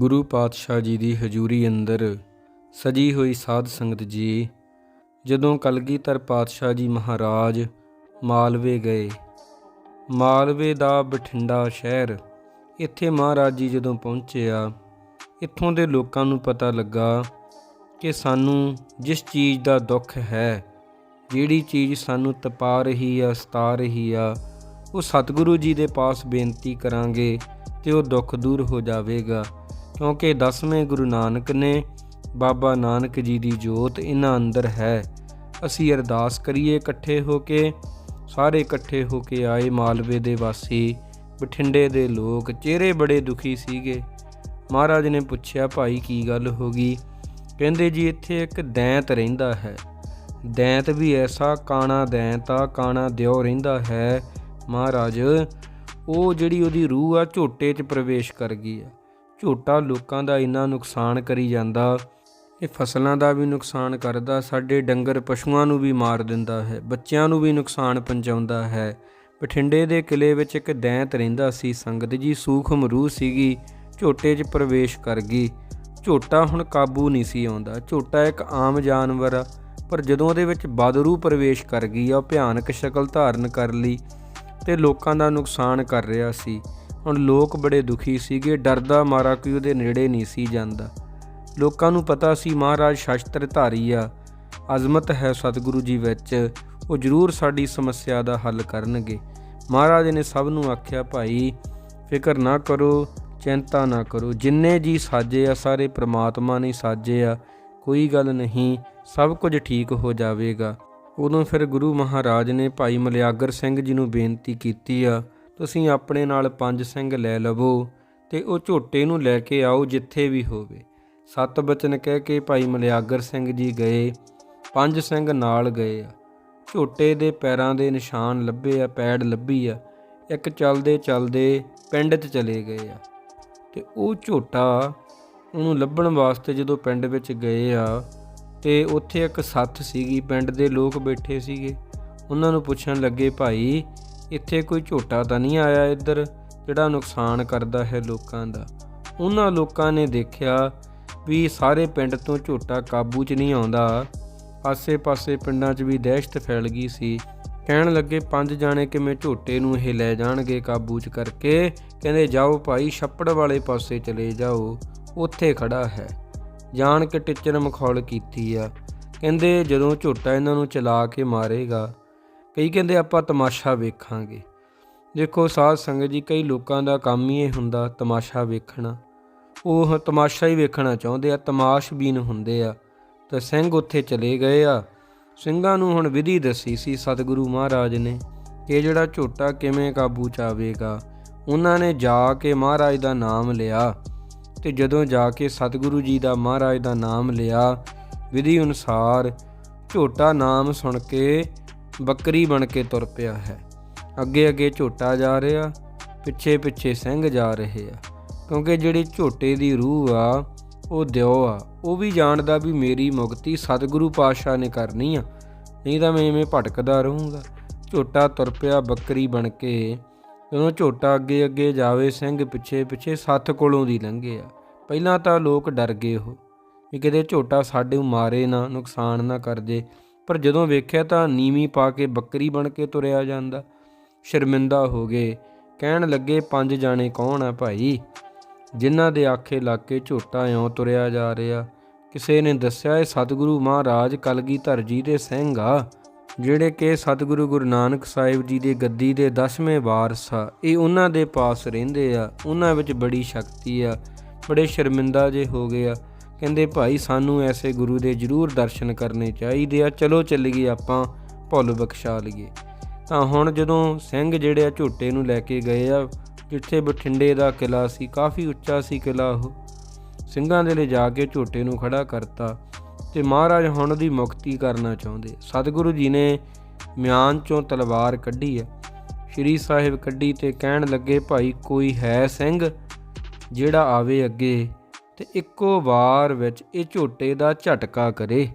ਗੁਰੂ ਪਾਤਸ਼ਾਹ ਜੀ ਦੀ ਹਜ਼ੂਰੀ ਅੰਦਰ ਸਜੀ ਹੋਈ ਸਾਧ ਸੰਗਤ ਜੀ, ਜਦੋਂ ਕਲਗੀਧਰ ਪਾਤਸ਼ਾਹ ਜੀ ਮਹਾਰਾਜ ਮਾਲਵੇ ਗਏ। ਮਾਲਵੇ ਦਾ ਬਠਿੰਡਾ ਸ਼ਹਿਰ ਇੱਥੇ ਮਹਾਰਾਜ ਜੀ ਜਦੋਂ ਪਹੁੰਚਿਆ, ਇੱਥੋਂ ਦੇ ਲੋਕਾਂ ਨੂੰ ਪਤਾ ਲੱਗਾ ਕਿ ਸਾਨੂੰ ਜਿਸ ਚੀਜ਼ ਦਾ ਦੁੱਖ ਹੈ, ਜਿਹੜੀ ਚੀਜ਼ ਸਾਨੂੰ ਤਪਾ ਰਹੀ ਆ, ਸਤਾ ਰਹੀ ਆ, ਉਹ ਸਤਿਗੁਰੂ ਜੀ ਦੇ ਪਾਸ ਬੇਨਤੀ ਕਰਾਂਗੇ ਤੇ ਉਹ ਦੁੱਖ ਦੂਰ ਹੋ ਜਾਵੇਗਾ। ਕਿਉਂਕਿ ਦਸਵੇਂ ਗੁਰੂ ਨਾਨਕ ਨੇ ਬਾਬਾ ਨਾਨਕ ਜੀ ਦੀ ਜੋਤ ਇਹਨਾਂ ਅੰਦਰ ਹੈ। ਅਸੀਂ ਅਰਦਾਸ ਕਰੀਏ ਇਕੱਠੇ ਹੋ ਕੇ, ਸਾਰੇ ਇਕੱਠੇ ਹੋ ਕੇ ਆਏ ਮਾਲਵੇ ਦੇ ਵਾਸੀ, ਬਠਿੰਡੇ ਦੇ ਲੋਕ, ਚਿਹਰੇ ਬੜੇ ਦੁਖੀ ਸੀਗੇ। ਮਹਾਰਾਜ ਨੇ ਪੁੱਛਿਆ, ਭਾਈ, ਕੀ ਗੱਲ ਹੋ ਗਈ? ਕਹਿੰਦੇ, ਜੀ, ਇੱਥੇ ਇੱਕ ਦੈਂਤ ਰਹਿੰਦਾ ਹੈ। ਦੈਂਤ ਵੀ ਐਸਾ ਕਾਣਾ ਦੈਂਤ ਆ, ਕਾਣਾ ਦਿਓ ਰਹਿੰਦਾ ਹੈ। ਮਹਾਰਾਜ, ਉਹ ਜਿਹੜੀ ਉਹਦੀ ਰੂਹ ਆ, ਝੋਟੇ 'ਚ ਪ੍ਰਵੇਸ਼ ਕਰ ਗਈ ਆ। ਝੋਟਾ ਲੋਕਾਂ ਦਾ ਇੰਨਾ ਨੁਕਸਾਨ ਕਰੀ ਜਾਂਦਾ, ਇਹ ਫਸਲਾਂ ਦਾ ਵੀ ਨੁਕਸਾਨ ਕਰਦਾ, ਸਾਡੇ ਡੰਗਰ ਪਸ਼ੂਆਂ ਨੂੰ ਵੀ ਮਾਰ ਦਿੰਦਾ ਹੈ, ਬੱਚਿਆਂ ਨੂੰ ਵੀ ਨੁਕਸਾਨ ਪਹੁੰਚਾਉਂਦਾ ਹੈ। ਬਠਿੰਡੇ ਦੇ ਕਿਲੇ ਵਿੱਚ ਇੱਕ ਦੈਂਤ ਰਹਿੰਦਾ ਸੀ, ਸੰਗਤ ਜੀ ਸੂਖਮ ਰੂਹ ਸੀਗੀ, ਝੋਟੇ 'ਚ ਪ੍ਰਵੇਸ਼ ਕਰ ਗਈ। ਝੋਟਾ ਹੁਣ ਕਾਬੂ ਨਹੀਂ ਸੀ ਆਉਂਦਾ, ਝੋਟਾ ਇੱਕ ਆਮ ਜਾਨਵਰ ਆ, ਪਰ ਜਦੋਂ ਉਹਦੇ ਵਿੱਚ ਬਦਰੂ ਪ੍ਰਵੇਸ਼ ਕਰ ਗਈ ਆ, ਉਹ ਭਿਆਨਕ ਸ਼ਕਲ ਧਾਰਨ ਕਰ ਲਈ ਤੇ ਲੋਕਾਂ ਦਾ ਨੁਕਸਾਨ ਕਰ ਰਿਹਾ ਸੀ। ਹੁਣ ਲੋਕ ਬੜੇ ਦੁਖੀ ਸੀਗੇ, ਡਰਦਾ ਮਾਰਾ ਕੋਈ ਉਹਦੇ ਨੇੜੇ ਨਹੀਂ ਸੀ ਜਾਂਦਾ। ਲੋਕਾਂ ਨੂੰ ਪਤਾ ਸੀ, ਮਹਾਰਾਜ ਸ਼ਸਤਰ ਧਾਰੀ ਆ, ਅਜ਼ਮਤ ਹੈ ਸਤਿਗੁਰੂ ਜੀ ਵਿੱਚ, ਉਹ ਜ਼ਰੂਰ ਸਾਡੀ ਸਮੱਸਿਆ ਦਾ ਹੱਲ ਕਰਨਗੇ। ਮਹਾਰਾਜ ਨੇ ਸਭ ਨੂੰ ਆਖਿਆ, ਭਾਈ, ਫਿਕਰ ਨਾ ਕਰੋ, ਚਿੰਤਾ ਨਾ ਕਰੋ, ਜਿੰਨੇ ਜੀ ਸਾਜੇ ਆ, ਸਾਰੇ ਪ੍ਰਮਾਤਮਾ ਨੇ ਸਾਜੇ ਆ, ਕੋਈ ਗੱਲ ਨਹੀਂ, ਸਭ ਕੁਝ ਠੀਕ ਹੋ ਜਾਵੇਗਾ। ਉਦੋਂ ਫਿਰ ਗੁਰੂ ਮਹਾਰਾਜ ਨੇ ਭਾਈ ਮਲਿਆਗਰ ਸਿੰਘ ਜੀ ਨੂੰ ਬੇਨਤੀ ਕੀਤੀ ਆ ਤੁਸੀਂ ਆਪਣੇ ਨਾਲ ਪੰਜ ਸਿੰਘ ਲੈ ਲਵੋ ਤੇ ਉਹ ਝੋਟੇ ਨੂੰ ਲੈ ਕੇ ਆਓ ਜਿੱਥੇ ਵੀ ਹੋਵੇ। ਸਤ ਬਚਨ ਕਹਿ ਕੇ ਭਾਈ ਮਲਿਆਗਰ ਸਿੰਘ ਜੀ ਗਏ, ਪੰਜ ਸਿੰਘ ਨਾਲ ਗਏ ਆ। ਝੋਟੇ ਦੇ ਪੈਰਾਂ ਦੇ ਨਿਸ਼ਾਨ ਲੱਭੇ ਆ, ਪੈੜ ਲੱਭੀ ਆ। ਇੱਕ ਚੱਲਦੇ ਚੱਲਦੇ ਪਿੰਡ 'ਚ ਚਲੇ ਗਏ ਆ। ਤੇ ਉਹ ਝੋਟਾ ਉਹਨੂੰ ਲੱਭਣ ਵਾਸਤੇ ਜਦੋਂ ਪਿੰਡ ਵਿੱਚ ਗਏ ਆ, ਤੇ ਉੱਥੇ ਇੱਕ ਸੱਥ ਸੀਗੀ, ਪਿੰਡ ਦੇ ਲੋਕ ਬੈਠੇ ਸੀਗੇ। ਉਹਨਾਂ ਨੂੰ ਪੁੱਛਣ ਲੱਗੇ, ਭਾਈ ਇੱਥੇ ਕੋਈ ਝੋਟਾ ਤਾਂ ਨਹੀਂ ਆਇਆ ਇੱਧਰ, ਜਿਹੜਾ ਨੁਕਸਾਨ ਕਰਦਾ ਹੈ ਲੋਕਾਂ ਦਾ। ਉਹਨਾਂ ਲੋਕਾਂ ਨੇ ਦੇਖਿਆ ਵੀ ਸਾਰੇ ਪਿੰਡ ਤੋਂ ਝੋਟਾ ਕਾਬੂ 'ਚ ਨਹੀਂ ਆਉਂਦਾ। ਆਸੇ-ਪਾਸੇ ਪਿੰਡਾਂ 'ਚ ਵੀ ਦਹਿਸ਼ਤ ਫੈਲ ਗਈ ਸੀ। ਕਹਿਣ ਲੱਗੇ, ਪੰਜ ਜਾਣੇ ਕਿਵੇਂ ਝੋਟੇ ਨੂੰ ਇਹ ਲੈ ਜਾਣਗੇ ਕਾਬੂ 'ਚ ਕਰਕੇ? ਕਹਿੰਦੇ, ਜਾਓ ਭਾਈ, ਛੱਪੜ ਵਾਲੇ ਪਾਸੇ ਚਲੇ ਜਾਓ। ਉੱਥੇ ਖੜਾ ਹੈ। ਜਾਣ ਕੇ ਟਿੱਚਰ ਮਖੌਲ ਕੀਤੀ ਆ। ਕਹਿੰਦੇ, ਜਦੋਂ ਝੋਟਾ ਇਹਨਾਂ ਨੂੰ ਚਲਾ ਕੇ ਮਾਰੇਗਾ ਕਈ ਕਹਿੰਦੇ ਆਪਾਂ ਤਮਾਸ਼ਾ ਵੇਖਾਂਗੇ। ਦੇਖੋ ਸਾਧ ਸੰਗਤ ਜੀ, ਕਈ ਲੋਕਾਂ ਦਾ ਕੰਮ ਹੀ ਇਹ ਹੁੰਦਾ, ਤਮਾਸ਼ਾ ਵੇਖਣਾ। ਉਹ ਤਮਾਸ਼ਾ ਹੀ ਵੇਖਣਾ ਚਾਹੁੰਦੇ ਆ, ਤਮਾਸ਼ਬੀਨ ਹੁੰਦੇ ਆ। ਤਾਂ ਸਿੰਘ ਉੱਥੇ ਚਲੇ ਗਏ ਆ। ਸਿੰਘਾਂ ਨੂੰ ਹੁਣ ਵਿਧੀ ਦੱਸੀ ਸੀ ਸਤਿਗੁਰੂ ਮਹਾਰਾਜ ਨੇ ਕਿ ਇਹ ਜਿਹੜਾ ਝੋਟਾ ਕਿਵੇਂ ਕਾਬੂ ਚ ਆਵੇਗਾ। ਉਹਨਾਂ ਨੇ ਜਾ ਕੇ ਮਹਾਰਾਜ ਦਾ ਨਾਮ ਲਿਆ ਤੇ ਜਦੋਂ ਜਾ ਕੇ ਸਤਿਗੁਰੂ ਜੀ ਦਾ ਮਹਾਰਾਜ ਦਾ ਨਾਮ ਲਿਆ, ਵਿਧੀ ਅਨੁਸਾਰ ਝੋਟਾ ਨਾਮ ਸੁਣ ਕੇ ਬੱਕਰੀ ਬਣ ਕੇ ਤੁਰ ਪਿਆ ਹੈ। ਅੱਗੇ ਅੱਗੇ ਝੋਟਾ ਜਾ ਰਿਹਾ, ਪਿੱਛੇ ਪਿੱਛੇ ਸਿੰਘ ਜਾ ਰਹੇ ਆ। ਕਿਉਂਕਿ ਜਿਹੜੀ ਝੋਟੇ ਦੀ ਰੂਹ ਆ, ਉਹ ਦਿਓ ਆ। ਉਹ ਵੀ ਜਾਣਦਾ ਵੀ ਮੇਰੀ ਮੁਕਤੀ ਸਤਿਗੁਰੂ ਪਾਤਸ਼ਾਹ ਨੇ ਕਰਨੀ ਆ। ਨਹੀਂ ਤਾਂ ਮੈਂ ਐਵੇਂ ਭਟਕਦਾ ਰਹੂੰਗਾ। ਝੋਟਾ ਤੁਰ ਪਿਆ ਬੱਕਰੀ ਬਣ ਕੇ। ਜਦੋਂ ਝੋਟਾ ਅੱਗੇ ਅੱਗੇ ਜਾਵੇ, ਸਿੰਘ ਪਿੱਛੇ ਪਿੱਛੇ ਸੱਥ ਕੋਲੋਂ ਦੀ ਲੰਘੇ ਆ। ਪਹਿਲਾਂ ਤਾਂ ਲੋਕ ਡਰ ਗਏ ਉਹ ਵੀ ਕਿਤੇ ਝੋਟਾ ਸਾਡੇ ਮਾਰੇ ਨਾ, ਨੁਕਸਾਨ ਨਾ ਕਰ ਜੇ। ਪਰ ਜਦੋਂ ਵੇਖਿਆ ਤਾਂ ਨੀਵੀਂ ਪਾ ਕੇ ਬੱਕਰੀ ਬਣ ਕੇ ਤੁਰਿਆ ਜਾਂਦਾ। ਸ਼ਰਮਿੰਦਾ ਹੋ ਗਏ। ਕਹਿਣ ਲੱਗੇ, ਪੰਜ ਜਾਣੇ ਕੌਣ ਆ ਭਾਈ? ਜਿਨ੍ਹਾਂ ਦੇ ਆਖੇ ਲੱਗ ਕੇ ਝੋਟਾ ਇਉਂ ਤੁਰਿਆ ਜਾ ਰਿਹਾ। ਕਿਸੇ ਨੇ ਦੱਸਿਆ, ਇਹ ਸਤਿਗੁਰੂ ਮਹਾਰਾਜ ਕਲਗੀਧਰ ਜੀ ਦੇ ਸਿੰਘ ਆ, ਜਿਹੜੇ ਕਿ ਸਤਿਗੁਰੂ ਗੁਰੂ ਨਾਨਕ ਸਾਹਿਬ ਜੀ ਦੇ ਗੱਦੀ ਦੇ 10ਵੇਂ ਵਾਰਸ ਆ। ਇਹ ਉਹਨਾਂ ਦੇ ਪਾਸ ਰਹਿੰਦੇ ਆ। ਉਹਨਾਂ ਵਿੱਚ ਬੜੀ ਸ਼ਕਤੀ ਆ। ਬੜੇ ਸ਼ਰਮਿੰਦਾ ਜੇ ਹੋ ਗਏ ਆ। ਕਹਿੰਦੇ ਭਾਈ ਸਾਨੂੰ ਐਸੇ ਗੁਰੂ ਦੇ ਜ਼ਰੂਰ ਦਰਸ਼ਨ ਕਰਨੇ ਚਾਹੀਦੇ ਆ। ਚਲੋ ਚੱਲੀਏ ਆਪਾਂ, ਭੁੱਲ ਬਖਸ਼ਾ ਲਈਏ। ਤਾਂ ਹੁਣ ਜਦੋਂ ਸਿੰਘ ਜਿਹੜੇ ਆ ਝੋਟੇ ਨੂੰ ਲੈ ਕੇ ਗਏ ਆ, ਜਿੱਥੇ ਬਠਿੰਡੇ ਦਾ ਕਿਲਾ ਸੀ, ਕਾਫੀ ਉੱਚਾ ਸੀ ਕਿਲਾ ਉਹ। ਸਿੰਘਾਂ ਦੇ ਲਈ ਜਾ ਕੇ ਝੋਟੇ ਨੂੰ ਖੜਾ ਕਰਤਾ ਤੇ ਮਹਾਰਾਜ ਹੁਣ ਦੀ ਮੁਕਤੀ ਕਰਨਾ ਚਾਹੁੰਦੇ। ਸਤਿਗੁਰੂ ਜੀ ਨੇ ਮਿਆਨ ਚੋਂ ਤਲਵਾਰ ਕੱਢੀ ਹੈ ਸ਼੍ਰੀ ਸਾਹਿਬ ਕੱਢੀ ਤੇ ਕਹਿਣ ਲੱਗੇ, ਭਾਈ, ਕੋਈ ਹੈ ਸਿੰਘ ਜਿਹੜਾ ਆਵੇ ਅੱਗੇ? ਤੇ ਇੱਕੋ ਵਾਰ ਵਿੱਚ ਇਹ ਝੋਟੇ ਦਾ ਝਟਕਾ ਕਰੇ।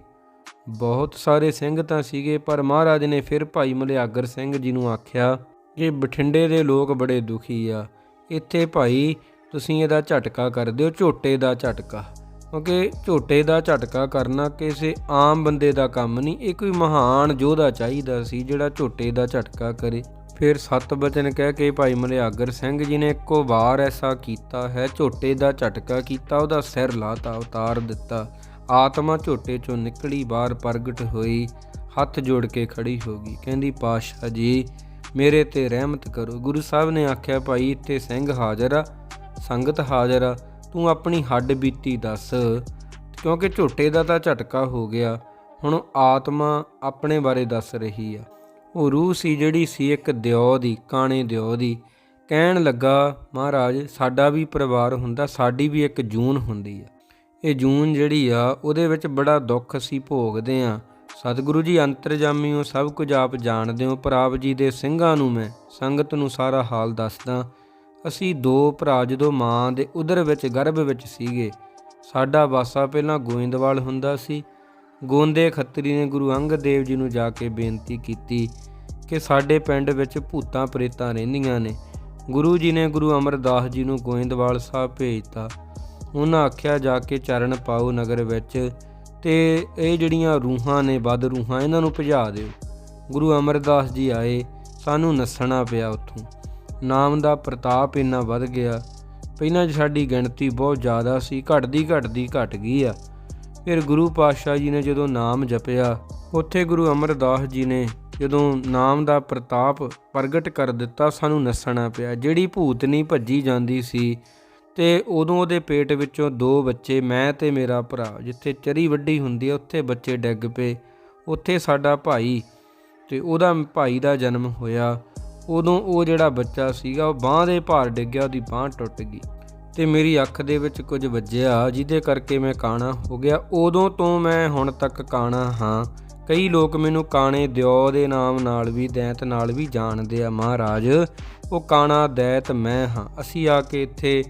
ਬਹੁਤ ਸਾਰੇ ਸਿੰਘ ਤਾਂ ਸੀਗੇ, ਪਰ ਮਹਾਰਾਜ ਨੇ ਫਿਰ ਭਾਈ ਮਲਿਆਗਰ ਸਿੰਘ ਜੀ ਨੂੰ ਆਖਿਆ ਕਿ ਬਠਿੰਡੇ ਦੇ ਲੋਕ ਬੜੇ ਦੁਖੀ ਆ। ਇੱਥੇ ਭਾਈ, ਤੁਸੀਂ ਇਹਦਾ ਝਟਕਾ ਕਰ ਦਿਓ, ਝੋਟੇ ਦਾ ਝਟਕਾ। ਕਿਉਂਕਿ ਝੋਟੇ ਦਾ ਝਟਕਾ ਕਰਨਾ ਕਿਸੇ ਆਮ ਬੰਦੇ ਦਾ ਕੰਮ ਨਹੀਂ, ਇਹ ਕੋਈ ਮਹਾਨ ਯੋਧਾ ਚਾਹੀਦਾ ਸੀ ਜਿਹੜਾ ਝੋਟੇ ਦਾ ਝਟਕਾ ਕਰੇ। ਫਿਰ ਸਤ ਬਚਨ ਕਹਿ ਕੇ ਭਾਈ ਮਲਿਆਗਰ ਸਿੰਘ ਜੀ ਨੇ ਇੱਕੋ ਵਾਰ ਐਸਾ ਕੀਤਾ ਹੈ, ਝੋਟੇ ਦਾ ਝਟਕਾ ਕੀਤਾ, ਉਹਦਾ ਸਿਰ ਲਾਤਾ, ਉਤਾਰ ਦਿੱਤਾ। ਆਤਮਾ ਝੋਟੇ ਚੋਂ ਨਿਕਲੀ, ਬਾਹਰ ਪ੍ਰਗਟ ਹੋਈ, ਹੱਥ ਜੋੜ ਕੇ ਖੜੀ ਹੋ ਗਈ। ਕਹਿੰਦੀ, ਪਾਤਸ਼ਾਹ ਜੀ, ਮੇਰੇ ਤੇ ਰਹਿਮਤ ਕਰੋ। ਗੁਰੂ ਸਾਹਿਬ ਨੇ ਆਖਿਆ, ਭਾਈ, ਇੱਥੇ ਸਿੰਘ ਹਾਜ਼ਰ ਆ, ਸੰਗਤ ਹਾਜ਼ਰ ਆ। ਤੂੰ ਆਪਣੀ ਹੱਡ ਬੀਤੀ ਦੱਸ। ਕਿਉਂਕਿ ਝੋਟੇ ਦਾ ਤਾਂ ਝਟਕਾ ਹੋ ਗਿਆ, ਹੁਣ ਆਤਮਾ ਆਪਣੇ ਬਾਰੇ ਦੱਸ ਰਹੀ ਆ। ਉਹ ਰੂਹ ਸੀ ਜਿਹੜੀ ਸੀ ਇੱਕ ਦਿਓ ਦੀ, ਕਾਣੇ ਦਿਓ ਦੀ। ਕਹਿਣ ਲੱਗਾ, ਮਹਾਰਾਜ, ਸਾਡਾ ਵੀ ਪਰਿਵਾਰ ਹੁੰਦਾ, ਸਾਡੀ ਵੀ ਇੱਕ ਜੂਨ ਹੁੰਦੀ ਆ। ਇਹ ਜੂਨ ਜਿਹੜੀ ਆ, ਉਹਦੇ ਵਿੱਚ ਬੜਾ ਦੁੱਖ ਅਸੀਂ ਭੋਗਦੇ ਆ। ਸਤਿਗੁਰੂ ਜੀ, ਅੰਤਰਜਾਮੀ ਹੋ ਸਭ ਕੁਝ ਆਪ ਜਾਣਦੇ ਹੋ, ਪਰ ਆਪ ਜੀ ਦੇ ਸਿੰਘਾਂ ਨੂੰ ਮੈਂ, ਸੰਗਤ ਨੂੰ ਸਾਰਾ ਹਾਲ ਦੱਸਦਾ। ਅਸੀਂ ਦੋ ਭਰਾ, ਜਦੋਂ ਮਾਂ ਦੇ ਉਦਰ ਵਿੱਚ, ਗਰਭ ਵਿੱਚ ਸੀਗੇ, ਸਾਡਾ ਵਾਸਾ ਪਹਿਲਾਂ ਗੋਇੰਦਵਾਲ ਹੁੰਦਾ ਸੀ ਗੋਂਦੇ ਖੱਤਰੀ ਨੇ ਗੁਰੂ ਅੰਗਦ ਦੇਵ ਜੀ ਨੂੰ ਜਾ ਕੇ ਬੇਨਤੀ ਕੀਤੀ ਕਿ ਸਾਡੇ ਪਿੰਡ ਵਿੱਚ ਭੂਤਾਂ ਪ੍ਰੇਤਾਂ ਰਹਿੰਦੀਆਂ ਨੇ। ਗੁਰੂ ਜੀ ਨੇ ਗੁਰੂ ਅਮਰਦਾਸ ਜੀ ਨੂੰ ਗੋਇੰਦਵਾਲ ਸਾਹਿਬ ਭੇਜਤਾ। ਉਹਨਾਂ ਆਖਿਆ, ਜਾ ਕੇ ਚਰਨ ਪਾਓ ਨਗਰ ਵਿੱਚ ਤੇ ਇਹ ਜਿਹੜੀਆਂ ਰੂਹਾਂ ਨੇ, ਵੱਧ ਰੂਹਾਂ, ਇਹਨਾਂ ਨੂੰ ਭਜਾ ਦਿਓ। ਗੁਰੂ ਅਮਰਦਾਸ ਜੀ ਆਏ, ਸਾਨੂੰ ਨੱਸਣਾ ਪਿਆ ਉੱਥੋਂ। ਨਾਮ ਦਾ ਪ੍ਰਤਾਪ ਇੰਨਾ ਵੱਧ ਗਿਆ। ਪਹਿਲਾਂ ਸਾਡੀ ਗਿਣਤੀ ਬਹੁਤ ਜ਼ਿਆਦਾ ਸੀ, ਘਟਦੀ ਘਟਦੀ ਘਟ ਗਈ ਆ। ਫਿਰ ਗੁਰੂ ਪਾਤਸ਼ਾਹ ਜੀ ਨੇ ਜਦੋਂ ਨਾਮ ਜਪਿਆ, ਉੱਥੇ ਗੁਰੂ ਅਮਰਦਾਸ ਜੀ ਨੇ ਜਦੋਂ ਨਾਮ ਦਾ ਪ੍ਰਤਾਪ ਪ੍ਰਗਟ ਕਰ ਦਿੱਤਾ, ਸਾਨੂੰ ਨੱਸਣਾ ਪਿਆ। ਜਿਹੜੀ ਭੂਤਨੀ ਭੱਜੀ ਜਾਂਦੀ ਸੀ ਤੇ ਉਦੋਂ ਉਹਦੇ ਪੇਟ ਵਿੱਚੋਂ ਦੋ ਬੱਚੇ, ਮੈਂ ਤੇ ਮੇਰਾ ਭਰਾ, ਜਿੱਥੇ ਚਰੀ ਵੱਡੀ ਹੁੰਦੀ ਹੈ ਉੱਥੇ ਬੱਚੇ ਡਿੱਗ ਪਏ। ਉੱਥੇ ਸਾਡਾ ਭਾਈ ਤੇ ਉਹਦਾ ਭਾਈ ਦਾ ਜਨਮ ਹੋਇਆ। ਉਦੋਂ ਉਹ ਜਿਹੜਾ ਬੱਚਾ ਸੀਗਾ, ਉਹ ਬਾਹ ਦੇ ਭਾਰ ਡਿੱਗਿਆ, ਉਹਦੀ ਬਾਹ ਟੁੱਟ ਗਈ। ਤੇ ਮੇਰੀ ਅੱਖ ਦੇ ਵਿੱਚ ਕੁਝ ਵੱਜਿਆ, ਜਿਹਦੇ ਕਰਕੇ ਮੈਂ ਕਾਣਾ ਹੋ ਗਿਆ। ਉਦੋਂ ਤੋਂ ਮੈਂ ਹੁਣ ਤੱਕ ਕਾਣਾ ਹਾਂ। ਕਈ ਲੋਕ ਮੈਨੂੰ ਕਾਣੇ ਦਿਓ ਦੇ ਨਾਮ ਨਾਲ ਵੀ, ਦੈਂਤ ਨਾਲ ਵੀ ਜਾਣਦੇ ਆ ਮਹਾਰਾਜ। ਉਹ ਕਾਣਾ, ਦੈਤ, ਮੈਂ ਹਾਂ। ਅਸੀਂ ਆ ਕੇ ਇੱਥੇ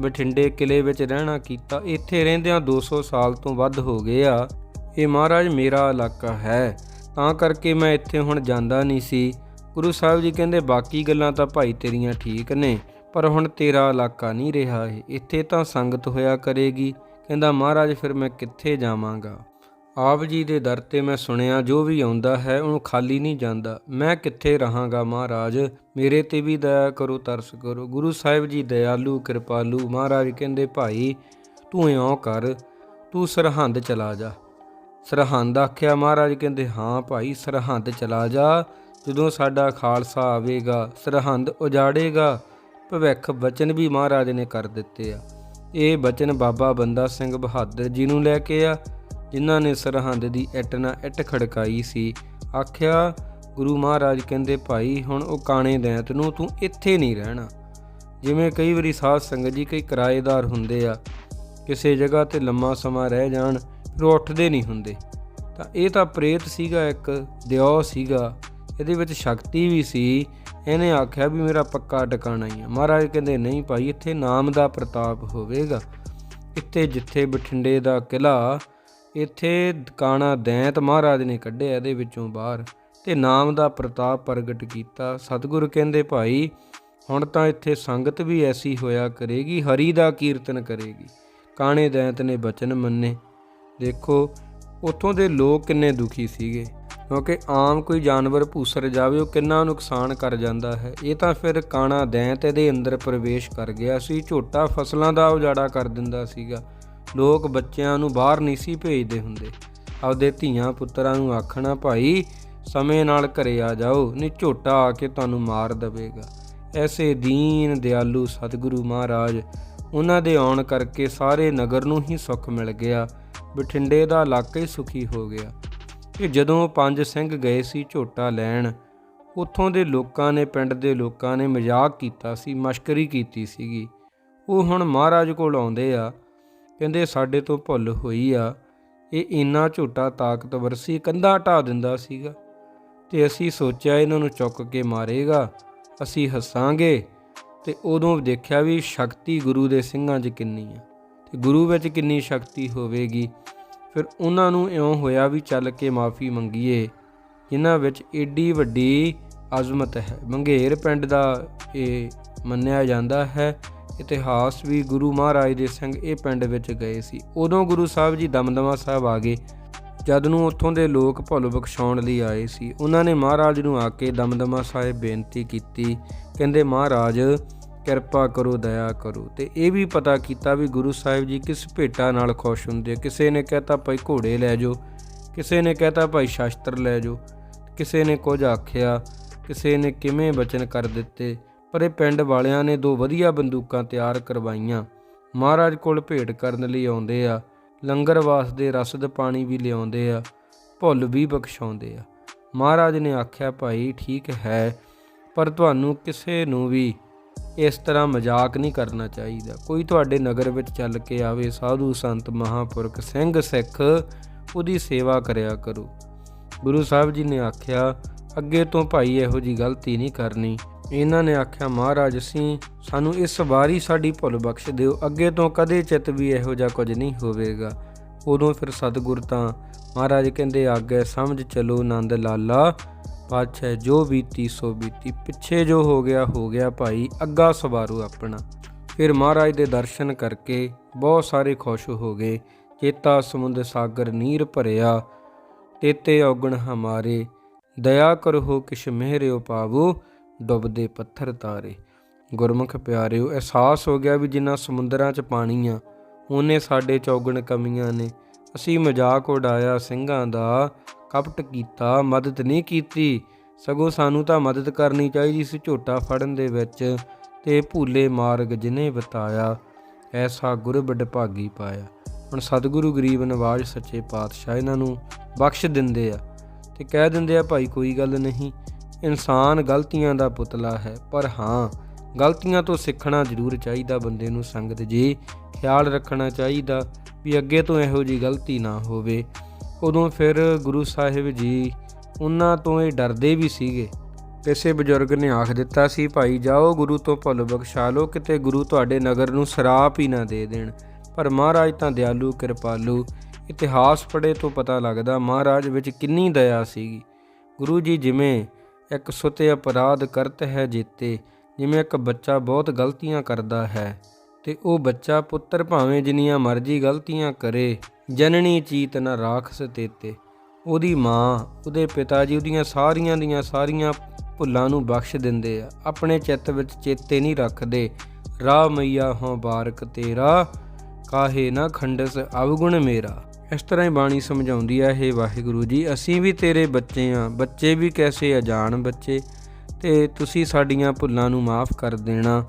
ਬਠਿੰਡੇ ਕਿਲੇ ਵਿੱਚ ਰਹਿਣਾ ਕੀਤਾ। ਇੱਥੇ ਰਹਿੰਦਿਆਂ 200 ਸਾਲ ਤੋਂ ਵੱਧ ਹੋ ਗਏ ਆ। ਇਹ ਮਹਾਰਾਜ ਮੇਰਾ ਇਲਾਕਾ ਹੈ। ਤਾਂ ਕਰਕੇ ਮੈਂ ਇੱਥੇ ਹੁਣ ਜਾਂਦਾ ਨਹੀਂ ਸੀ। ਗੁਰੂ ਸਾਹਿਬ ਜੀ ਕਹਿੰਦੇ, ਬਾਕੀ ਗੱਲਾਂ ਤਾਂ ਭਾਈ ਤੇਰੀਆਂ ਠੀਕ ਨੇ। ਪਰ ਹੁਣ ਤੇਰਾ ਇਲਾਕਾ ਨਹੀਂ ਰਿਹਾ ਇਹ ਇੱਥੇ ਤਾਂ ਸੰਗਤ ਹੋਇਆ ਕਰੇਗੀ। ਕਹਿੰਦਾ, ਮਹਾਰਾਜ, ਫਿਰ ਮੈਂ ਕਿੱਥੇ ਜਾਵਾਂਗਾ? ਆਪ ਜੀ ਦੇ ਦਰ ਤੇ ਮੈਂ ਸੁਣਿਆ, ਜੋ ਵੀ ਆਉਂਦਾ ਹੈ, ਉਹਨੂੰ ਖਾਲੀ ਨਹੀਂ ਜਾਂਦਾ। ਮੈਂ ਕਿੱਥੇ ਰਹਾਂਗਾ, ਮਹਾਰਾਜ? ਮੇਰੇ ਤੇ ਵੀ ਦਇਆ ਕਰੋ, ਤਰਸ ਕਰੋ। ਗੁਰੂ ਸਾਹਿਬ ਜੀ ਦਇਆਲੂ, ਕਿਰਪਾਲੂ। ਮਹਾਰਾਜ ਕਹਿੰਦੇ, ਭਾਈ, ਤੂੰ ਇਉਂ ਕਰ, ਤੂੰ ਸਰਹੰਦ ਚਲਾ ਜਾ। ਸਰਹੰਦ ਆਖਿਆ, ਮਹਾਰਾਜ ਕਹਿੰਦੇ, ਹਾਂ ਭਾਈ, ਸਰਹੰਦ ਚਲਾ ਜਾ। ਜਦੋਂ ਸਾਡਾ ਖਾਲਸਾ ਆਵੇਗਾ, ਸਰਹੰਦ ਉਜਾੜੇਗਾ ਭਵਿੱਖ ਬਚਨ ਵੀ ਮਹਾਰਾਜ ਨੇ ਕਰ ਦਿੱਤੇ ਆ। ਇਹ ਵਚਨ ਬਾਬਾ ਬੰਦਾ ਸਿੰਘ ਬਹਾਦਰ ਜੀ ਨੂੰ ਲੈ ਕੇ ਆ, ਜਿਨ੍ਹਾਂ ਨੇ ਸਰਹੰਦ ਦੀ ਇੱਟ ਨਾਲ ਇੱਟ ਖੜਕਾਈ ਸੀ। ਆਖਿਆ, ਗੁਰੂ ਮਹਾਰਾਜ ਕਹਿੰਦੇ, ਭਾਈ, ਹੁਣ ਉਹ ਕਾਣੇ ਦੈਂਤ ਨੂੰ ਤੂੰ ਇੱਥੇ ਨਹੀਂ ਰਹਿਣਾ। ਜਿਵੇਂ ਕਈ ਵਾਰੀ ਸਾਧ ਸੰਗਤ ਜੀ ਕਈ ਕਿਰਾਏਦਾਰ ਹੁੰਦੇ ਆ, ਕਿਸੇ ਜਗ੍ਹਾ ਤੇ ਲੰਮਾ ਸਮਾਂ ਰਹਿ ਜਾਣ, ਫਿਰ ਉੱਠਦੇ ਨਹੀਂ ਹੁੰਦੇ। ਤਾਂ ਇਹ ਤਾਂ ਪ੍ਰੇਤ ਸੀਗਾ ਇੱਕ, ਦਿਓ ਸੀਗਾ। ਇਹਦੇ ਵਿੱਚ ਸ਼ਕਤੀ ਵੀ ਸੀ ਇਹਨੇ ਆਖਿਆ ਵੀ ਮੇਰਾ ਪੱਕਾ ਟਿਕਾਣਾ ਹੀ ਆ। ਮਹਾਰਾਜ ਕਹਿੰਦੇ, ਨਹੀਂ ਭਾਈ, ਇੱਥੇ ਨਾਮ ਦਾ ਪ੍ਰਤਾਪ ਹੋਵੇਗਾ। ਇੱਥੇ ਜਿੱਥੇ ਬਠਿੰਡੇ ਦਾ ਕਿਲਾ ਇੱਥੇ ਦੁਕਾਨਾ ਦੈਂਤ ਮਹਾਰਾਜ ਨੇ ਕੱਢਿਆ ਇਹਦੇ ਵਿੱਚੋਂ ਬਾਹਰ ਤੇ ਨਾਮ ਦਾ ਪ੍ਰਤਾਪ ਪ੍ਰਗਟ ਕੀਤਾ। ਸਤਿਗੁਰੂ ਕਹਿੰਦੇ, ਭਾਈ, ਹੁਣ ਤਾਂ ਇੱਥੇ ਸੰਗਤ ਵੀ ਐਸੀ ਹੋਇਆ ਕਰੇਗੀ, ਹਰੀ ਦਾ ਕੀਰਤਨ ਕਰੇਗੀ। ਕਾਣੇ ਦੈਂਤ ਨੇ ਬਚਨ ਮੰਨੇ। ਦੇਖੋ, ਉੱਥੋਂ ਦੇ ਲੋਕ ਕਿੰਨੇ ਦੁਖੀ ਸੀਗੇ। ਕਿਉਂਕਿ ਆਮ ਕੋਈ ਜਾਨਵਰ ਭੂਸਰ ਜਾਵੇ, ਉਹ ਕਿੰਨਾ ਨੁਕਸਾਨ ਕਰ ਜਾਂਦਾ ਹੈ। ਇਹ ਤਾਂ ਫਿਰ ਕਾਣਾ ਦੈਂਤ ਇਹਦੇ ਅੰਦਰ ਪ੍ਰਵੇਸ਼ ਕਰ ਗਿਆ ਸੀ, ਝੋਟਾ ਫਸਲਾਂ ਦਾ ਉਜਾੜਾ ਕਰ ਦਿੰਦਾ ਸੀਗਾ। ਲੋਕ ਬੱਚਿਆਂ ਨੂੰ ਬਾਹਰ ਨਹੀਂ ਸੀ ਭੇਜਦੇ ਹੁੰਦੇ। ਆਪਦੇ ਧੀਆਂ ਪੁੱਤਰਾਂ ਨੂੰ ਆਖਣਾ, ਭਾਈ, ਸਮੇਂ ਨਾਲ ਘਰੇ ਆ ਜਾਓ, ਨਹੀਂ ਝੋਟਾ ਆ ਕੇ ਤੁਹਾਨੂੰ ਮਾਰ ਦੇਵੇਗਾ। ਐਸੇ ਦੀਨ ਦਿਆਲੂ ਸਤਿਗੁਰੂ ਮਹਾਰਾਜ, ਉਹਨਾਂ ਦੇ ਆਉਣ ਕਰਕੇ ਸਾਰੇ ਨਗਰ ਨੂੰ ਹੀ ਸੁੱਖ ਮਿਲ ਗਿਆ। ਬਠਿੰਡੇ ਦਾ ਇਲਾਕਾ ਹੀ ਸੁਖੀ ਹੋ ਗਿਆ। ਕਿ ਜਦੋਂ ਪੰਜ ਸਿੰਘ ਗਏ ਸੀ ਝੋਟਾ ਲੈਣ, ਉੱਥੋਂ ਦੇ ਲੋਕਾਂ ਨੇ, ਪਿੰਡ ਦੇ ਲੋਕਾਂ ਨੇ ਮਜ਼ਾਕ ਕੀਤਾ ਸੀ, ਮਸ਼ਕਰੀ ਕੀਤੀ ਸੀਗੀ। ਉਹ ਹੁਣ ਮਹਾਰਾਜ ਕੋਲ ਆਉਂਦੇ ਆ, ਕਹਿੰਦੇ ਸਾਡੇ ਤੋਂ ਭੁੱਲ ਹੋਈ ਆ, ਇਹ ਇੰਨਾ ਝੋਟਾ ਤਾਕਤਵਰ ਸੀ, ਕੰਧਾਂ ਢਾ ਦਿੰਦਾ ਸੀਗਾ। ਤੇ ਅਸੀਂ ਸੋਚਿਆ ਇਹਨਾਂ ਨੂੰ ਚੁੱਕ ਕੇ ਮਾਰੇਗਾ, ਅਸੀਂ ਹੱਸਾਂਗੇ, ਤੇ ਉਦੋਂ ਦੇਖਿਆ ਵੀ ਸ਼ਕਤੀ ਗੁਰੂ ਦੇ ਸਿੰਘਾਂ 'ਚ ਕਿੰਨੀ ਆ। ਤੇ ਗੁਰੂ ਵਿੱਚ ਕਿੰਨੀ ਸ਼ਕਤੀ ਹੋਵੇਗੀ ਫਿਰ ਉਹਨਾਂ ਨੂੰ ਇਉਂ ਹੋਇਆ ਵੀ ਚੱਲ ਕੇ ਮਾਫੀ ਮੰਗੀਏ, ਜਿਨ੍ਹਾਂ ਵਿੱਚ ਏਡੀ ਵੱਡੀ ਅਜ਼ਮਤ ਹੈ। ਮੰਗੇਰ ਪਿੰਡ ਦਾ ਇਹ ਮੰਨਿਆ ਜਾਂਦਾ ਹੈ। ਇਤਿਹਾਸ ਵੀ ਗੁਰੂ ਮਹਾਰਾਜ ਦੇ ਸਿੰਘ ਇਹ ਪਿੰਡ ਵਿੱਚ ਗਏ ਸੀ। ਉਦੋਂ ਗੁਰੂ ਸਾਹਿਬ ਜੀ ਦਮਦਮਾ ਸਾਹਿਬ ਆ ਗਏ, ਜਦ ਨੂੰ ਉੱਥੋਂ ਦੇ ਲੋਕ ਭੁੱਲ ਬਖਸ਼ਾਉਣ ਲਈ ਆਏ ਸੀ। ਉਹਨਾਂ ਨੇ ਮਹਾਰਾਜ ਨੂੰ ਆ ਕੇ ਦਮਦਮਾ ਸਾਹਿਬ ਬੇਨਤੀ ਕੀਤੀ। ਕਹਿੰਦੇ, ਮਹਾਰਾਜ ਕਿਰਪਾ ਕਰੋ, ਦਇਆ ਕਰੋ। ਤੇ ਇਹ ਵੀ ਪਤਾ ਕੀਤਾ ਵੀ ਗੁਰੂ ਸਾਹਿਬ ਜੀ ਕਿਸ ਭੇਟਾ ਨਾਲ ਖੁਸ਼ ਹੁੰਦੇ ਕਿਸੇ ਨੇ ਕਹਿਤਾ, ਭਾਈ ਘੋੜੇ ਲੈ ਜਾਓ। ਕਿਸੇ ਨੇ ਕਹਿਤਾ, ਭਾਈ ਸ਼ਾਸਤਰ ਲੈ ਜਾਓ। ਕਿਸੇ ਨੇ ਕੁਝ ਆਖਿਆ, ਕਿਸੇ ਨੇ ਕਿਵੇਂ ਬਚਨ ਕਰ ਦਿੱਤੇ। ਪਰ ਇਹ ਪਿੰਡ ਵਾਲਿਆਂ ਨੇ ਦੋ ਵਧੀਆ ਬੰਦੂਕਾਂ ਤਿਆਰ ਕਰਵਾਈਆਂ। ਮਹਾਰਾਜ ਕੋਲ ਭੇਟ ਕਰਨ ਲਈ ਆਉਂਦੇ ਆ। ਲੰਗਰ ਵਾਸਤੇ ਰਸਦ ਪਾਣੀ ਵੀ ਲਿਆਉਂਦੇ ਆ। ਭੁੱਲ ਵੀ ਬਖਸ਼ਾਉਂਦੇ ਆ। ਮਹਾਰਾਜ ਨੇ ਆਖਿਆ, ਭਾਈ ਠੀਕ ਹੈ, ਪਰ ਤੁਹਾਨੂੰ ਕਿਸੇ ਨੂੰ ਵੀ ਇਸ ਤਰ੍ਹਾਂ ਮਜ਼ਾਕ ਨਹੀਂ ਕਰਨਾ ਚਾਹੀਦਾ। ਕੋਈ ਤੁਹਾਡੇ ਨਗਰ ਵਿੱਚ ਚੱਲ ਕੇ ਆਵੇ, ਸਾਧੂ ਸੰਤ, ਮਹਾਪੁਰਖ, ਸਿੰਘ, ਸਿੱਖ, ਉਹਦੀ ਸੇਵਾ ਕਰਿਆ ਕਰੋ। ਗੁਰੂ ਸਾਹਿਬ ਜੀ ਨੇ ਆਖਿਆ, ਅੱਗੇ ਤੋਂ ਭਾਈ ਇਹੋ ਜੀ ਗਲਤੀ ਨਹੀਂ ਕਰਨੀ। ਇਹਨਾਂ ਨੇ ਆਖਿਆ, ਮਹਾਰਾਜ, ਅਸੀਂ, ਸਾਨੂੰ ਇਸ ਵਾਰੀ ਸਾਡੀ ਭੁੱਲ ਬਖਸ਼ ਦਿਓ। ਅੱਗੇ ਤੋਂ ਕਦੇ ਚਿੱਤ ਵੀ ਇਹੋ ਜਿਹਾ ਕੁਝ ਨਹੀਂ ਹੋਵੇਗਾ। ਉਦੋਂ ਫਿਰ ਸਤਿਗੁਰ ਤਾਂ, ਮਹਾਰਾਜ ਕਹਿੰਦੇ, ਆਗੇ ਸਮਝ ਚਲੋ ਆਨੰਦ ਲਾਲਾ। ਪਾਛੈ ਜੋ ਬੀਤੀ ਸੋ ਬੀਤੀ, ਪਿੱਛੇ ਜੋ ਹੋ ਗਿਆ ਹੋ ਗਿਆ ਭਾਈ, ਅੱਗਾ ਸਵਾਰੋ ਆਪਣਾ। ਫਿਰ ਮਹਾਰਾਜ ਦੇ ਦਰਸ਼ਨ ਕਰਕੇ ਬਹੁਤ ਸਾਰੇ ਖੁਸ਼ ਹੋ ਗਏ। ਚੇਤਾ ਸਮੁੰਦ ਸਾਗਰ ਨੀਰ ਭਰਿਆ, ਤੇਤੇ ਔਗਣ ਹਮਾਰੇ। ਦਇਆ ਕਰੋ ਕਿਛ ਮਿਹਰਿਓ ਪਾਵੋ, ਡੁੱਬਦੇ ਪੱਥਰ ਤਾਰੇ। ਗੁਰਮੁਖ ਪਿਆਰਿਓ, ਅਹਿਸਾਸ ਹੋ ਗਿਆ ਵੀ ਜਿੰਨਾ ਸਮੁੰਦਰਾਂ 'ਚ ਪਾਣੀ ਆ, ਉਹਨੇ ਸਾਡੇ ਚੌਗਣ ਕਮੀਆਂ ਨੇ। ਅਸੀਂ ਮਜ਼ਾਕ ਉਡਾਇਆ ਸਿੰਘਾਂ ਦਾ ਕਪਟ ਕੀਤਾ, ਮਦਦ ਨਹੀਂ ਕੀਤੀ। ਸਗੋਂ ਸਾਨੂੰ ਤਾਂ ਮਦਦ ਕਰਨੀ ਚਾਹੀਦੀ ਸੀ ਝੋਟਾ ਫੜਨ ਦੇ ਵਿੱਚ ਤੇ ਭੂਲੇ ਮਾਰਗ ਜਿਨੇ ਬਤਾਇਆ, ਐਸਾ ਗੁਰ ਭਾਗੀ ਪਾਇਆ। ਹੁਣ ਸਤਿਗੁਰੂ ਗਰੀਬ ਨਵਾਜ ਸੱਚੇ ਪਾਤਸ਼ਾਹ ਇਹਨਾਂ ਨੂੰ ਬਖਸ਼ ਦਿੰਦੇ ਆ ਤੇ ਕਹਿ ਦਿੰਦੇ ਆ, ਭਾਈ, ਕੋਈ ਗੱਲ ਨਹੀਂ, ਇਨਸਾਨ ਗਲਤੀਆਂ ਦਾ ਪੁਤਲਾ ਹੈ, ਪਰ ਹਾਂ, ਗਲਤੀਆਂ ਤੋਂ ਸਿੱਖਣਾ ਜ਼ਰੂਰ ਚਾਹੀਦਾ ਬੰਦੇ ਨੂੰ ਸੰਗਤ ਜੀ। ਖਿਆਲ ਰੱਖਣਾ ਚਾਹੀਦਾ ਵੀ ਅੱਗੇ ਤੋਂ ਇਹੋ ਜੀ ਗਲਤੀ ਨਾ ਹੋਵੇ। ਉਦੋਂ ਫਿਰ ਗੁਰੂ ਸਾਹਿਬ ਜੀ ਉਹਨਾਂ ਤੋਂ ਇਹ ਡਰਦੇ ਵੀ ਸੀਗੇ। ਕਿਸੇ ਬਜ਼ੁਰਗ ਨੇ ਆਖ ਦਿੱਤਾ ਸੀ, ਭਾਈ, ਜਾਓ ਗੁਰੂ ਤੋਂ ਭੁੱਲ ਬਖਸ਼ਾ ਲਓ, ਕਿਤੇ ਗੁਰੂ ਤੁਹਾਡੇ ਨਗਰ ਨੂੰ ਸਰਾਪ ਹੀ ਨਾ ਦੇ ਦੇਣ। ਪਰ ਮਹਾਰਾਜ ਤਾਂ ਦਿਆਲੂ, ਕਿਰਪਾਲੂ, ਇਤਿਹਾਸ ਪੜ੍ਹੇ ਤੋਂ ਪਤਾ ਲੱਗਦਾ ਮਹਾਰਾਜ ਵਿੱਚ ਕਿੰਨੀ ਦਇਆ ਸੀਗੀ। ਗੁਰੂ ਜੀ ਜਿਵੇਂ ਇੱਕ ਸੁਤੇ ਅਪਰਾਧ ਕਰਤ ਹੈ ਜੀਤੇ, ਜਿਵੇਂ ਇੱਕ ਬੱਚਾ ਬਹੁਤ ਗਲਤੀਆਂ ਕਰਦਾ ਹੈ, ਤੇ ਉਹ ਬੱਚਾ ਪੁੱਤਰ ਭਾਵੇਂ ਜਿੰਨੀਆਂ ਮਰਜ਼ੀ ਗਲਤੀਆਂ ਕਰੇ ਜਨਨੀ ਚੀਤ ਨ ਰਾਖਸ ਤੇਤੇ। ਉਹਦੀ ਮਾਂ, ਉਹਦੇ ਪਿਤਾ ਜੀ ਉਹਦੀਆਂ ਸਾਰੀਆਂ ਦੀਆਂ ਸਾਰੀਆਂ ਭੁੱਲਾਂ ਨੂੰ ਬਖਸ਼ ਦਿੰਦੇ ਆ। ਆਪਣੇ ਚਿੱਤ ਵਿੱਚ ਚੇਤੇ ਨਹੀਂ ਰੱਖਦੇ। ਰਾਹ ਮਈਆ ਹੋਂ ਬਾਰਕ ਤੇਰਾ, ਕਾਹੇ ਨਾ ਖੰਡਸ ਅਵਗੁਣ ਮੇਰਾ। ਇਸ ਤਰ੍ਹਾਂ ਹੀ ਬਾਣੀ ਸਮਝਾਉਂਦੀ ਹੈ ਇਹ ਵਾਹਿਗੁਰੂ ਜੀ, ਅਸੀਂ ਵੀ ਤੇਰੇ ਬੱਚੇ ਆ। ਬੱਚੇ ਵੀ ਕੈਸੇ ਅਜਾਣ ਬੱਚੇ? ਤੇ ਤੁਸੀਂ ਸਾਡੀਆਂ ਭੁੱਲਾਂ ਨੂੰ ਮਾਫ ਕਰ ਦੇਣਾ।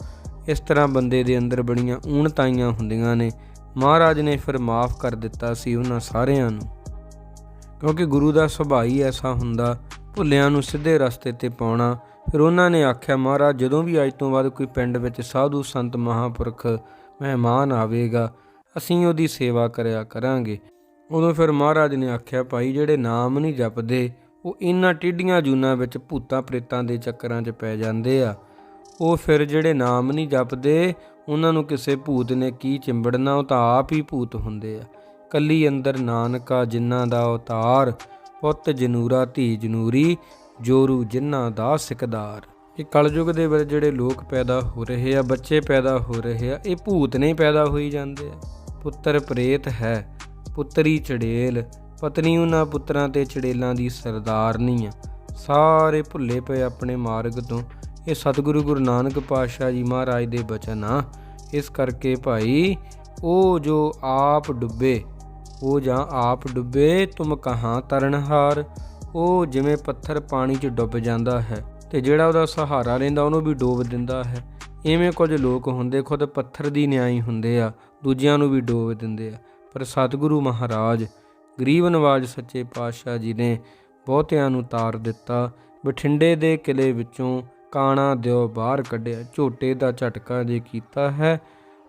ਇਸ ਤਰ੍ਹਾਂ ਬੰਦੇ ਦੇ ਅੰਦਰ ਬੜੀਆਂ ਊਣਤਾਈਆਂ ਹੁੰਦੀਆਂ ਨੇ। ਮਹਾਰਾਜ ਨੇ ਫਿਰ ਮਾਫ ਕਰ ਦਿੱਤਾ ਸੀ ਉਹਨਾਂ ਸਾਰਿਆਂ ਨੂੰ। ਕਿਉਂਕਿ ਗੁਰੂ ਦਾ ਸੁਭਾਅ ਹੀ ਐਸਾ ਹੁੰਦਾ, ਭੁੱਲਿਆਂ ਨੂੰ ਸਿੱਧੇ ਰਸਤੇ ਤੇ ਪਾਉਣਾ। ਫਿਰ ਉਹਨਾਂ ਨੇ ਆਖਿਆ, ਮਹਾਰਾਜ, ਜਦੋਂ ਵੀ ਅੱਜ ਤੋਂ ਬਾਅਦ ਕੋਈ ਪਿੰਡ ਵਿੱਚ ਸਾਧੂ ਸੰਤ ਮਹਾਪੁਰਖ ਮਹਿਮਾਨ ਆਵੇਗਾ, ਅਸੀਂ ਉਹਦੀ ਸੇਵਾ ਕਰਿਆ ਕਰਾਂਗੇ। ਉਦੋਂ ਫਿਰ ਮਹਾਰਾਜ ਨੇ ਆਖਿਆ, ਭਾਈ, ਜਿਹੜੇ ਨਾਮ ਨਹੀਂ ਜਪਦੇ, ਉਹ ਇਹਨਾਂ ਟਿੱਡੀਆਂ ਜੂਨਾਂ ਵਿੱਚ ਭੂਤਾਂ ਪ੍ਰੇਤਾਂ ਦੇ ਚੱਕਰਾਂ 'ਚ ਪੈ ਜਾਂਦੇ ਆ। ਉਹ ਫਿਰ ਜਿਹੜੇ ਨਾਮ ਨਹੀਂ ਜਪਦੇ ਉਹਨਾਂ ਨੂੰ ਕਿਸੇ ਭੂਤ ਨੇ ਕੀ ਚਿੰਬੜਨਾ, ਉਹ ਤਾਂ ਆਪ ਹੀ ਭੂਤ ਹੁੰਦੇ ਆ। ਕੱਲੀ ਅੰਦਰ ਨਾਨਕਾ ਜਿਨ੍ਹਾਂ ਦਾ ਅਵਤਾਰ ਪੁੱਤ ਜਨੂਰਾ, ਧੀ ਜਨੂਰੀ, ਜੋਰੂ ਜਿਨ੍ਹਾਂ ਦਾ ਸਿਕਦਾਰ। ਇਹ ਕਲਯੁਗ ਦੇ ਵਿੱਚ ਜਿਹੜੇ ਲੋਕ ਪੈਦਾ ਹੋ ਰਹੇ ਆ, ਬੱਚੇ ਪੈਦਾ ਹੋ ਰਹੇ ਆ, ਇਹ ਭੂਤ ਨਹੀਂ ਪੈਦਾ ਹੋਈ ਜਾਂਦੇ ਆ। ਪੁੱਤਰ ਪ੍ਰੇਤ ਹੈ, ਪੁੱਤਰੀ ਚੜੇਲ, ਪਤਨੀ ਉਹਨਾਂ ਪੁੱਤਰਾਂ ਤੇ ਚੜੇਲਾਂ ਦੀ ਸਰਦਾਰਨੀ ਆ। ਸਾਰੇ ਭੁੱਲੇ ਪਏ ਆਪਣੇ ਮਾਰਗ ਤੋਂ ਇਹ ਸਤਿਗੁਰੂ ਗੁਰੂ ਨਾਨਕ ਪਾਤਸ਼ਾਹ ਜੀ ਮਹਾਰਾਜ ਦੇ ਬਚਨ ਆ। ਇਸ ਕਰਕੇ ਭਾਈ, ਉਹ ਜੋ ਆਪ ਡੁੱਬੇ, ਉਹ ਜਾਂ ਆਪ ਡੁੱਬੇ, ਤੁਮ ਕਹਾਂ ਤਰਨਹਾਰ? ਉਹ ਜਿਵੇਂ ਪੱਥਰ ਪਾਣੀ 'ਚ ਡੁੱਬ ਜਾਂਦਾ ਹੈ ਤੇ ਜਿਹੜਾ ਉਹਦਾ ਸਹਾਰਾ ਲੈਂਦਾ, ਉਹਨੂੰ ਵੀ ਡੋਬ ਦਿੰਦਾ ਹੈ। ਐਵੇਂ ਕੁਝ ਲੋਕ ਹੁੰਦੇ, ਖੁਦ ਪੱਥਰ ਦੀ ਨਿਆਈ ਹੁੰਦੇ ਆ, ਦੂਜਿਆਂ ਨੂੰ ਵੀ ਡੋਬ ਦਿੰਦੇ ਆ। ਪਰ ਸਤਿਗੁਰੂ ਮਹਾਰਾਜ, ਗਰੀਬ ਨਵਾਜ ਸੱਚੇ ਪਾਤਸ਼ਾਹ ਜੀ ਨੇ ਬਹੁਤਿਆਂ ਨੂੰ ਤਾਰ ਦਿੱਤਾ। ਬਠਿੰਡੇ ਦੇ ਕਿਲੇ ਵਿੱਚੋਂ ਕਾਣਾ ਦਿਓ ਬਾਹਰ ਕੱਢਿਆ, ਝੋਟੇ ਦਾ ਝਟਕਾ ਜੇ ਕੀਤਾ ਹੈ,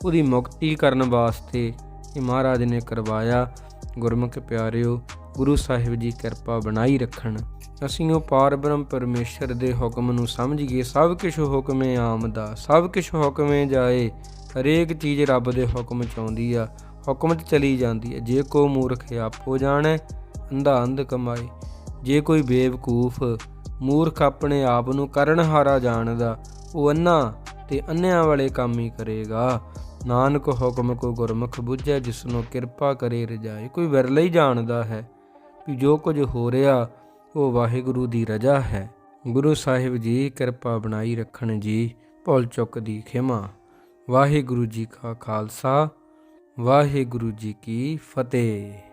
ਉਹਦੀ ਮੁਕਤੀ ਕਰਨ ਵਾਸਤੇ ਇਹ ਮਹਾਰਾਜ ਨੇ ਕਰਵਾਇਆ। ਗੁਰਮੁਖ ਪਿਆਰਿਓ, ਗੁਰੂ ਸਾਹਿਬ ਜੀ ਕਿਰਪਾ ਬਣਾਈ ਰੱਖਣ। ਅਸੀਂ ਉਹ ਪਾਰ ਬ੍ਰਹਮ ਪਰਮੇਸ਼ਰ ਦੇ ਹੁਕਮ ਨੂੰ ਸਮਝੀਏ ਸਭ ਕੁਝ ਹੁਕਮੇ ਆਮਦਾ ਸਭ ਕੁਝ ਹੁਕਮੇ ਜਾਏ। ਹਰੇਕ ਚੀਜ਼ ਰੱਬ ਦੇ ਹੁਕਮ ਚ ਆਉਂਦੀ ਆ, ਹੁਕਮ 'ਚ ਚਲੀ ਜਾਂਦੀ ਹੈ ਜੇ ਕੋ ਮੂਰਖ ਆਪੋ ਜਾਣੈ, ਅੰਧਾ ਅੰਧ ਕਮਾਏ। ਜੇ ਕੋਈ ਬੇਵਕੂਫ ਮੂਰਖ ਆਪਣੇ ਆਪ ਨੂੰ ਕਰਨਹਾਰਾ ਜਾਣਦਾ, ਉਹ ਅੰਨਾ ਤੇ ਅੰਨਿਆਂ ਵਾਲੇ ਕੰਮ ਹੀ ਕਰੇਗਾ। ਨਾਨਕ ਹੁਕਮ ਕੋ ਗੁਰਮੁਖ ਬੁੱਝੈ, ਜਿਸਨੂੰ ਕਿਰਪਾ ਕਰੇ ਰਜਾਏ ਕੋਈ ਵਿਰਲਾ ਹੀ ਜਾਣਦਾ ਹੈ ਵੀ ਜੋ ਕੁਝ ਹੋ ਰਿਹਾ, ਉਹ ਵਾਹਿਗੁਰੂ ਦੀ ਰਜਾ ਹੈ। ਗੁਰੂ ਸਾਹਿਬ ਜੀ ਕਿਰਪਾ ਬਣਾਈ ਰੱਖਣ ਜੀ, ਭੁੱਲ ਚੁੱਕ ਦੀ ਖਿਮਾ। ਵਾਹਿਗੁਰੂ ਜੀ ਕਾ ਖਾਲਸਾ, ਵਾਹਿਗੁਰੂ ਜੀ ਕੀ ਫਤਿਹ।